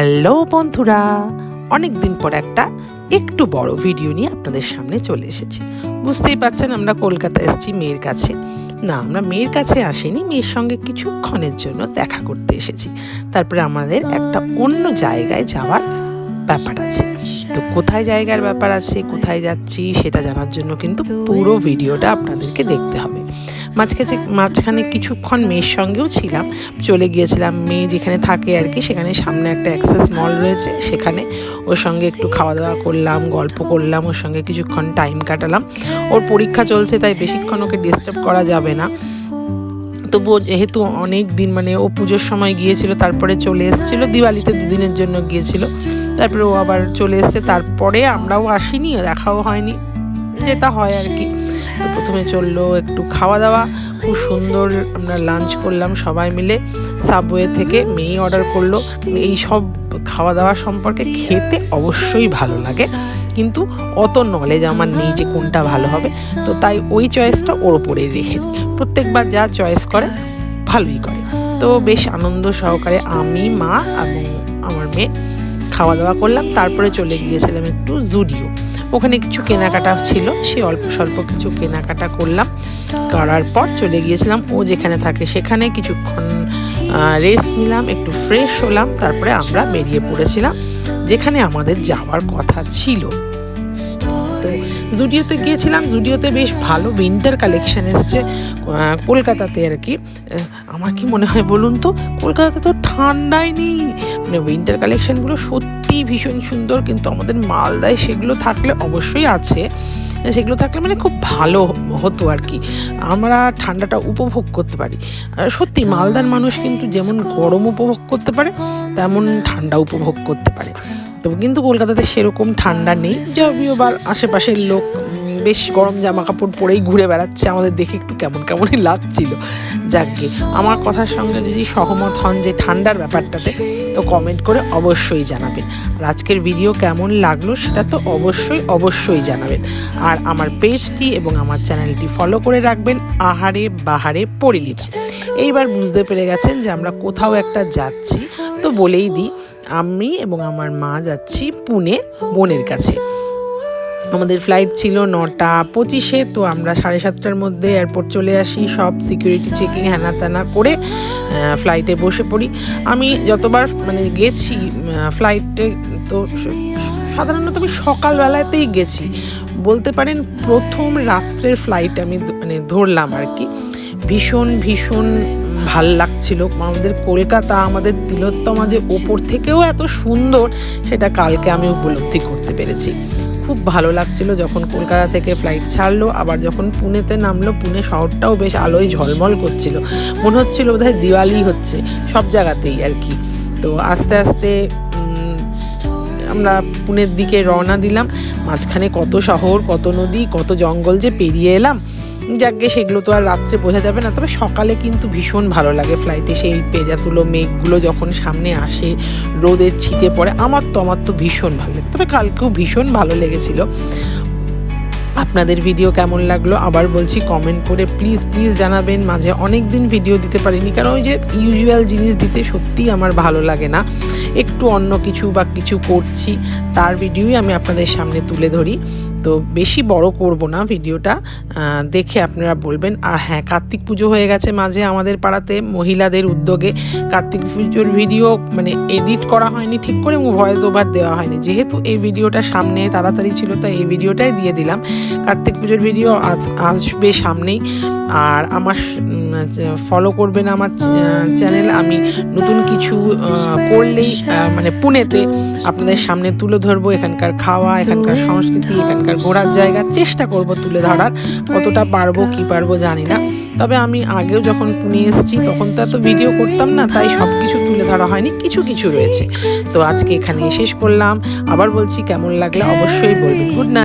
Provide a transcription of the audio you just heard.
Hello বন্ধুরা অনেক দিন পর একটা একটু বড় ভিডিও নিয়ে আপনাদের সামনে চলে এসেছি। বুঝতেই পারছেন আমরা কলকাতা এসেছি মেয়ের কাছে। না, আমরা মেয়ের কাছে আসিনি, মেয়ের সঙ্গে কিছুক্ষণের জন্য দেখা করতে এসেছি। তারপরে আমাদের একটা অন্য জায়গায় যাওয়ার ব্যাপার আছে। তো কোথায় জায়গার ব্যাপার আছে, কোথায় যাচ্ছি সেটা জানার জন্য কিন্তু পুরো ভিডিওটা আপনাদেরকে দেখতে হবে। মাঝখানে মাঝখানে কিছুক্ষণ মেয়ের সঙ্গেও ছিলাম, চলে গিয়েছিলাম মেয়ে যেখানে থাকে আর কি, সেখানে সামনে একটা অ্যাক্সেস মল রয়েছে, সেখানে ওর সঙ্গে একটু খাওয়া দাওয়া করলাম, গল্প করলাম, ওর সঙ্গে কিছুক্ষণ টাইম কাটালাম। ওর পরীক্ষা চলছে, তাই বেশিক্ষণ ওকে ডিস্টার্ব করা যাবে না। তবুও যেহেতু অনেক দিন মানে ও পুজোর সময় গিয়েছিল, তারপরে চলে এসেছিল, দিওয়ালিতে দুদিনের জন্য গিয়েছিল। তারপরে ও আবার চলে এসছে। তারপরে আমরাও আসিনি, দেখাও হয়নি। যেটা হয় আর কি। তো প্রথমে চলল একটু খাওয়া দাওয়া খুব সুন্দর আমরা লাঞ্চ করলাম সবাই মিলে। সাবওয়ে থেকে মেয়ে অর্ডার করল। এই সব খাওয়া দাওয়া সম্পর্কে খেতে অবশ্যই ভালো লাগে। কিন্তু অত নলেজ আমার নেই যে কোনটা ভালো হবে। তো তাই ওই চয়েসটা ওর ওপরেই রেখে দিই। প্রত্যেকবার যা চয়েস করে, ভালোই করে। তো বেশ আনন্দ সহকারে আমি, মা এবং আমার মেয়ে খাওয়া দাওয়া করলাম, তারপরে চলে গিয়েছিলাম একটু জুডিও। ওখানে কিছু কেনাকাটা ছিল সে অল্প স্বল্প কিছু কেনাকাটা করলাম। করার পর চলে গিয়েছিলাম ও যেখানে থাকে সেখানে কিছুক্ষণ রেস্ট নিলাম, একটু ফ্রেশ হলাম, তারপরে আমরা বেরিয়ে পড়েছিলাম, যেখানে আমাদের যাওয়ার কথা ছিল। জুডিওতে গিয়েছিলাম, জুডিওতে বেশ ভালো উইন্টার কালেকশান এসছে কলকাতাতে আর কি। আমার কি মনে হয় বলুন তো, কলকাতাতে তো ঠান্ডাই নেই। মানে উইন্টার কালেকশানগুলো সত্যিই ভীষণ সুন্দর, কিন্তু আমাদের মালদায় সেগুলো থাকলে অবশ্যই আছে। সেগুলো থাকলে মানে খুব ভালো হতো আর কি। আমরা ঠান্ডাটা উপভোগ করতে পারি। সত্যি মালদার মানুষ কিন্তু যেমন গরম উপভোগ করতে পারে, তেমন ঠান্ডা উপভোগ করতে পারে। তো কিন্তু কলকাতাতে সেরকম ঠান্ডা নেই। যদিও বা আশেপাশের লোক বেশ গরম জামা কাপড় পরেই ঘুরে বেড়াচ্ছে। আমাদের দেখে একটু কেমন কেমনই লাগছিল। যাকে আমার কথার সঙ্গে যদি সহমত হন যে ঠান্ডার ব্যাপারটাতে, তো কমেন্ট করে অবশ্যই জানাবেন। আর আজকের ভিডিও কেমন লাগল সেটা তো অবশ্যই অবশ্যই জানাবেন। আর আমার পেজটি এবং আমার চ্যানেলটি ফলো করে রাখবেন আহারে বাহারে পরিণীতা। এইবার বুঝতে পেরে গেছেন যে আমরা কোথাও একটা যাচ্ছি, তো বলেই দিই আমি এবং আমার মা যাচ্ছি পুনে বোনের কাছে। আমাদের ফ্লাইট ছিল নটা পঁচিশে, তো আমরা সাড়ে সাতটার মধ্যে এয়ারপোর্ট চলে আসি। সব সিকিউরিটি চেকিং হ্যানা ত্যানা করে ফ্লাইটে বসে পড়ি। আমি যতবার মানে গেছি ফ্লাইটে তো সাধারণত আমি সকালবেলাতেই গেছি। বলতে পারেন প্রথম রাত্রের ফ্লাইট আমি মানে ধরলাম আর কি। ভীষণ ভীষণ ভালো লাগছিল। আমাদের কলকাতা, আমাদের তিলোত্তমা যে ওপর থেকেও এত সুন্দর, সেটা কালকে আমি উপলব্ধি করতে পেরেছি। খুব ভালো লাগছিল যখন কলকাতা থেকে ফ্লাইট ছাড়লো, আবার যখন পুনেতে নামলো, পুনে শহরটাও বেশ আলোয় ঝলমল করছিল। মনে হচ্ছিল বোধহয় দিওয়ালি হচ্ছে, সব জায়গাতেই আর কি। তো আস্তে আস্তে আমরা পুনের দিকে রওনা দিলাম। মাঝখানে কত শহর, কত নদী, কত জঙ্গল যে পেরিয়ে এলাম যাকে সেগুলো তো আর রাত্রে বোঝা যাবে না, তবে সকালে কিন্তু ভীষণ ভালো লাগে ফ্লাইটে সেই পেজাতুলো মেঘগুলো যখন সামনে আসে, রোদের ছিটে পড়ে, আমার তো আমার তো ভীষণ ভালো লাগে তবে কালকেও ভীষণ ভালো লেগেছিল। আপনাদের ভিডিও কেমন লাগল? আবার বলছি কমেন্ট করে প্লিজ প্লিজ জানাবেন। মাঝে অনেক দিন ভিডিও দিতে পারিনি, কারণ ওই যে ইউজুয়াল জিনিস দিতে সত্যিই আমার ভালো লাগে না। একটু অন্য কিছু বা কিছু করছি, তার ভিডিওই আমি আপনাদের সামনে তুলে ধরি। তো বেশি বড় করব না ভিডিওটা দেখে আপনারা বলবেন। আর হ্যাঁ কার্তিক পুজো হয়ে গেছে মাঝে আমাদের পাড়াতে, মহিলাদের উদ্যোগে। কার্তিক পুজোর ভিডিও মানে এডিট করা হয়নি, ঠিক করে ভয়েস ওভার দেওয়া হয়নি। যেহেতু এই ভিডিওটা সামনে তাড়াতাড়ি ছিল, তাই এই ভিডিওটাই দিয়ে দিলাম। কার্তিক পুজোর ভিডিও আজ, আসবে সামনেই। আর আমার ফলো করবেন আমার চ্যানেল আমি নতুন কিছু করলেই মানে পুনেতে আপনাদের সামনে তুলে ধরবো। এখানকার খাওয়া, এখানকার সংস্কৃতি, এখানকার ঘোরার জায়গা চেষ্টা করব তুলে ধরার। কতটা পারব কি পারব জানি না। তবে আমি আগেও যখন পুনে এসেছি তখন তো এত ভিডিও করতাম না তাই সব কিছু তুলে ধরা হয়নি কিছু কিছু রয়েছে। তো আজকে এখানে শেষ করলাম। আবার বলছি কেমন লাগলে অবশ্যই বলবেন। Good night